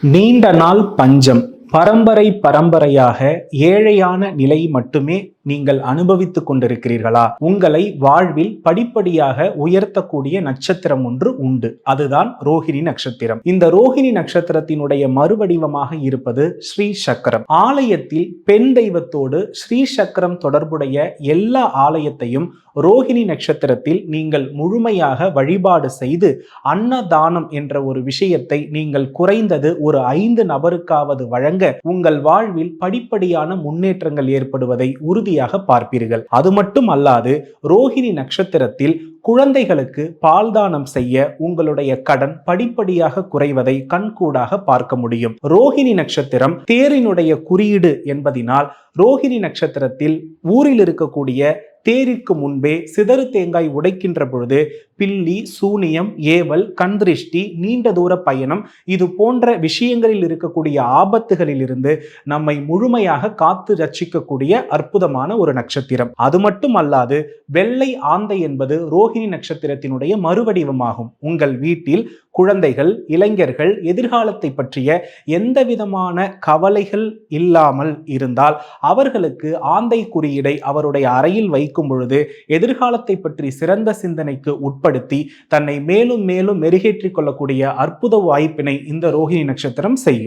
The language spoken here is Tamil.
நீண்ட நாள் பஞ்சம் பரம்பரை பரம்பரையாக ஏழையான நிலை மட்டுமே நீங்கள் அனுபவித்துக் கொண்டிருக்கிறீர்களா? உங்களை வாழ்வில் படிப்படியாக உயர்த்தக்கூடிய நட்சத்திரம் ஒன்று உண்டு. அதுதான் ரோஹிணி நட்சத்திரம். இந்த ரோஹிணி நட்சத்திரத்தினுடைய மறுவடிவமாக இருப்பது ஸ்ரீ சக்கரம். ஆலயத்தில் பெண் தெய்வத்தோடு ஸ்ரீ சக்கரம் தொடர்புடைய எல்லா ஆலயத்தையும் ரோஹிணி நட்சத்திரத்தில் நீங்கள் முழுமையாக வழிபாடு செய்து அன்னதானம் என்ற ஒரு விஷயத்தை நீங்கள் குறைந்தது ஒரு ஐந்து நபருக்காவது வழங்க உங்கள் வாழ்வில் படிப்படியான முன்னேற்றங்கள் ஏற்படுவதை உறுதி உறுதியாக பார்ப்பீர்கள். அது மட்டும் அல்லாது ரோஹிணி நட்சத்திரத்தில் குழந்தைகளுக்கு பால்தானம் செய்ய உங்களுடைய கடன் படிப்படியாக குறைவதை கண்கூடாக பார்க்க முடியும். ரோஹிணி நட்சத்திரம் தேரினுடைய குறியீடு என்பதினால் ரோஹிணி நட்சத்திரத்தில் ஊரில் இருக்கக்கூடிய தேரிற்கு முன்பே சிதறு தேங்காய் உடைக்கின்ற பொழுது பில்லி சூனியம் ஏவல் கண்திருஷ்டி நீண்ட தூர பயணம் இது போன்ற விஷயங்களில் இருக்கக்கூடிய ஆபத்துகளில் இருந்து நம்மை முழுமையாக காத்து ரட்சிக்கக்கூடிய அற்புதமான ஒரு நட்சத்திரம். அது மட்டும் அல்லாது வெள்ளை ஆந்தை என்பது ரோஹிணி நட்சத்திரத்தினுடைய மறுவடிவமாகும். உங்கள் வீட்டில் குழந்தைகள் இளைஞர்கள் எதிர்காலத்தை பற்றிய எந்த விதமான கவலைகள் இல்லாமல் இருந்தால் அவர்களுக்கு ஆந்தை குறியீடை அவருடைய அறையில் வைக்கும் பொழுது எதிர்காலத்தை பற்றி சிறந்த சிந்தனைக்கு உட்படுத்தி தன்னை மேலும் மேலும் மெருகேற்றிக் கொள்ளக்கூடிய அற்புத வாய்ப்பினை இந்த ரோஹிணி நட்சத்திரம் செய்யும்.